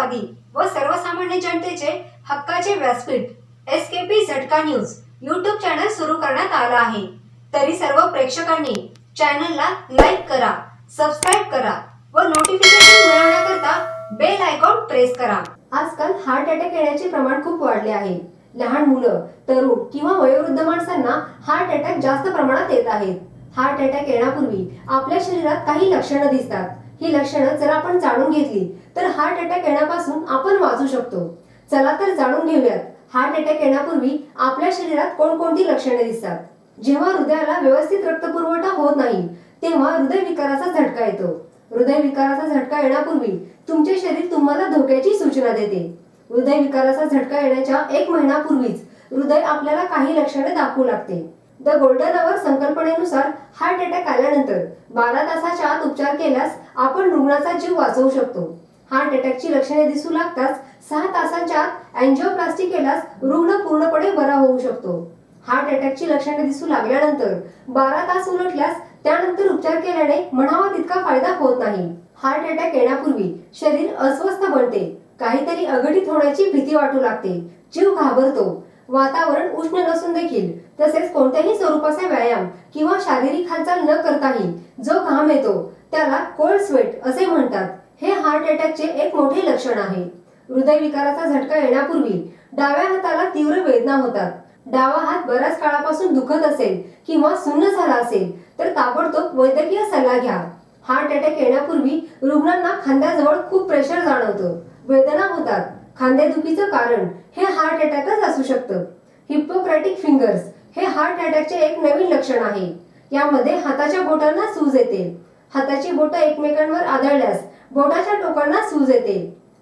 मानवतावादी व सर्वसामान्य जनतेचे हक्काचे व्यासपीठ एस के पी झटका न्यूज यूट्यूब चॅनल सुरू करण्यात आला आहे. तरी सर्व प्रेक्षकांनी चॅनलला लाईक करा सबस्क्राईब करा व नोटिफिकेशन मिळवण्याकरता बेल आयकॉन प्रेस करा. आजकाल हार्ट अटॅक येण्याचे प्रमाण खूप वाढले आहे. लहान मुलं तरुण किंवा वयोवृद्ध माणसांना हार्ट अटॅक जास्त प्रमाणात येत आहेत. हार्ट अटॅक येण्यापूर्वी आपल्या शरीरात काही लक्षणं दिसतात. ही लक्षणं जर आपण जाणून घेतली तर हार्ट अटॅक येण्यापासून आपण वाचू शकतो. चला तर जाणून घेऊयात हार्ट अटॅक येण्यापूर्वी आपल्या शरीरात कोणकोणती लक्षणे दिसतात? जेव्हा हृदयाला व्यवस्थित रक्तपुरवठा होत नाही तेव्हा हृदयविकाराचा झटका येतो. हृदयविकाराचा झटका येण्यापूर्वी तुमचे शरीर तुम्हाला धोक्याची सूचना देते. हृदयविकाराचा झटका येण्याच्या एक महिन्यापूर्वीच हृदय आपल्याला काही लक्षणे दाखवू लागते. द गोल्डन अवर संकल्पनेनुसार हार्ट अटॅक आल्यानंतर बारा तासाच्या आत उपचार केल्यास आपण रुग्णाचा जीव वाचवू शकतो. हार्ट अटॅकची लक्षणे दिसू लागताच सहा तासांच्या आत अँजिओप्लास्टी केल्यास रुग्ण पूर्णपणे बरा होऊ शकतो. हार्ट अटॅकची लक्षणे दिसू लागल्यानंतर बारा तास उलटल्यास त्यानंतर उपचार केल्याने म्हणावा तितका फायदा होत नाही. हार्ट अटॅक येण्यापूर्वी शरीर अस्वस्थ बनते. काहीतरी अघटित होण्याची भीती वाटू लागते. जीव घाबरतो. वातावरण उष्ण नसून देखील तसेच कोणत्याही स्वरूपाचा व्यायाम किंवा शारीरिक हालचाल न करताही जो घाम येतो त्याला कोल्ड स्वेट असे म्हणतात. हे हार्ट अटॅकचे एक मोठे लक्षण आहे. हृदयविकाराचा झटका येण्यापूर्वी डाव्या हाताला तीव्र वेदना होतात. डावा हात बऱ्याच काळापासून दुखत असेल किंवा सुन्न झाला असेल तर ताबडतोब वैद्यकीय सल्ला घ्या. हार्ट अटॅक येण्यापूर्वी रुग्णांना खांद्याजवळ खूप प्रेशर जाणवतं. वेदना होतात. खांदेदुखीचं कारण हे हार्ट अटॅकच असू शकतं. हिप्पोक्रॅटिक फिंगर्स हे हार्ट अटॅकचे एक नवीन लक्षण आहे. यामध्ये हाताच्या बोटांना सूज येते. हाताची बोटं एकमेकांवर आदळल्यास बोटाच्या टोकांना सूज येते.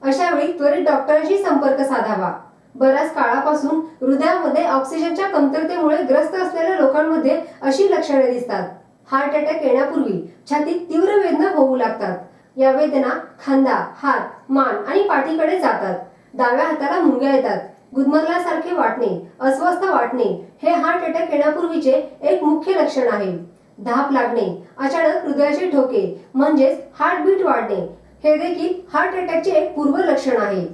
अशा वेळी त्वरित डॉक्टरांशी संपर्क साधावा. बऱ्याच काळापासून हृदयामध्ये ऑक्सिजनच्या कमतरतेमुळे ग्रस्त असलेल्या लोकांमध्ये अशी लक्षणे दिसतात. हार्ट अटॅक येण्यापूर्वी छातीत तीव्र वेदना होऊ लागतात. या वेदना खांदा हात मान आणि पाठीकडे जातात. डाव्या हाताला मुंग्या येतात. गुदमरल्यासारखे वाटणे अस्वस्थ वाटणे हे हार्ट अटॅक येण्यापूर्वीचे एक मुख्य लक्षण आहे. धाप लागणे अचानक हृदयाचे ठोके म्हणजेच हार्टबीट वाढणे हे देखील हार्ट अटॅकचे एक पूर्व लक्षण आहे.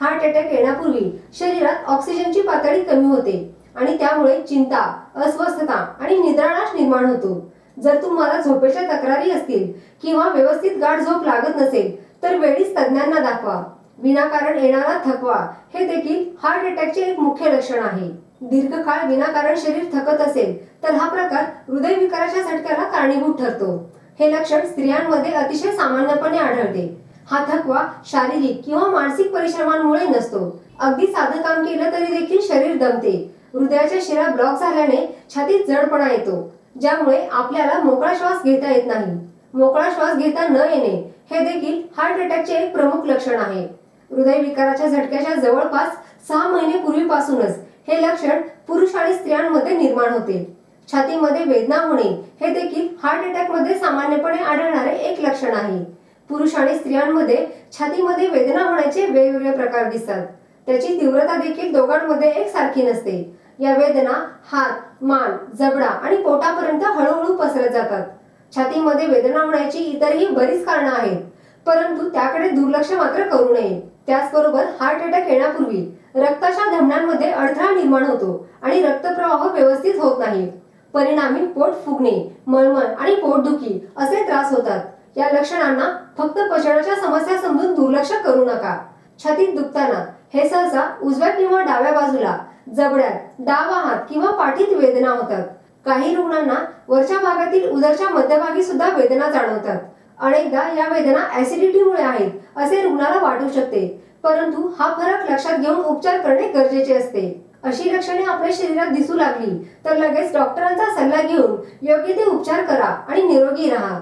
हार्ट अटॅक येण्यापूर्वी शरीरात ऑक्सिजनची पातळी कमी होते आणि त्यामुळे चिंता अस्वस्थता आणि निद्राणाश निर्माण होतो. जर तुम्हाला झोपेच्या तक्रारी असतील किंवा व्यवस्थित गाढ झोप लागत नसेल तर वेळीच तज्ञांना दाखवा. विनाकारण येणारा थकवा हे देखील हार्ट अटॅकचे एक मुख्य लक्षण आहे. दीर्घकाळ विनाकारण शरीर थकत असेल तर हा प्रकार हृदयविकाराच्या झटक्याला कारणीभूत ठरतो. हे लक्षण स्त्रियांमध्ये अतिशय सामान्यपणे आढळते. हा थकवा शारीरिक किंवा मानसिक परिश्रमांमुळे नसतो. अगदी साधं काम केलं तरी देखील शरीर दमते. हृदयाच्या शिरा ब्लॉक झाल्याने छातीत जडपणा येतो ज्यामुळे आपल्याला मोकळा श्वास घेता येत नाही. मोकळा श्वास घेता न येणे हे देखील हार्ट अटॅकचे एक प्रमुख लक्षण आहे. हृदयविकाराच्या झटक्याच्या जवळपास सहा महिने पूर्वीपासूनच हे लक्षण पुरुष आणि स्त्रियांमध्ये निर्माण होते. छातीमध्ये वेदना होणे हे देखील हार्ट अटॅकमध्ये सामान्यपणे आढळणारे एक लक्षण आहे. पुरुष आणि स्त्रियांमध्ये छातीमध्ये वेदना होण्याचे वेगवेगळे प्रकार दिसतात. त्याची तीव्रता देखील दोघांमध्ये एकसारखी नसते. या वेदना हात मान जबडा आणि पोटापर्यंत हळूहळू पसरत जातात. छातीमध्ये वेदना होण्याची इतरही बरीच कारणं आहेत परंतु त्याकडे दुर्लक्ष मात्र करू नये. त्याचबरोबर हार्ट अटॅक येण्यापूर्वी रक्ताच्या धमन्यांमध्ये अडथळा निर्माण होतो आणि रक्तप्रवाह व्यवस्थित होत नाही. परिणामी पोट फुगणे मळमळ आणि पोटदुखी असे त्रास होतात. या लक्षणांना फक्त पचनाच्या समस्या समजून दुर्लक्ष करू नका. छातीत दुखताना हे सहसा उजव्या किंवा डाव्या बाजूला जबड्यात डावा हात किंवा पाठीत वेदना होतात. काही रुग्णांना वरच्या भागातील उदरच्या मध्यभागी सुद्धा वेदना जाणवतात. अनेकदा या वेदना ऍसिडिटीमुळे आहेत असे रुग्णाला वाटू शकते. परंतु हा फरक लक्षात घेऊन उपचार करणे गरजेचे असते. अशी लक्षणे आपल्या शरीरात दिसू लागली तर लगेच डॉक्टरांचा सल्ला घेऊन योग्य ते उपचार करा आणि निरोगी राहा.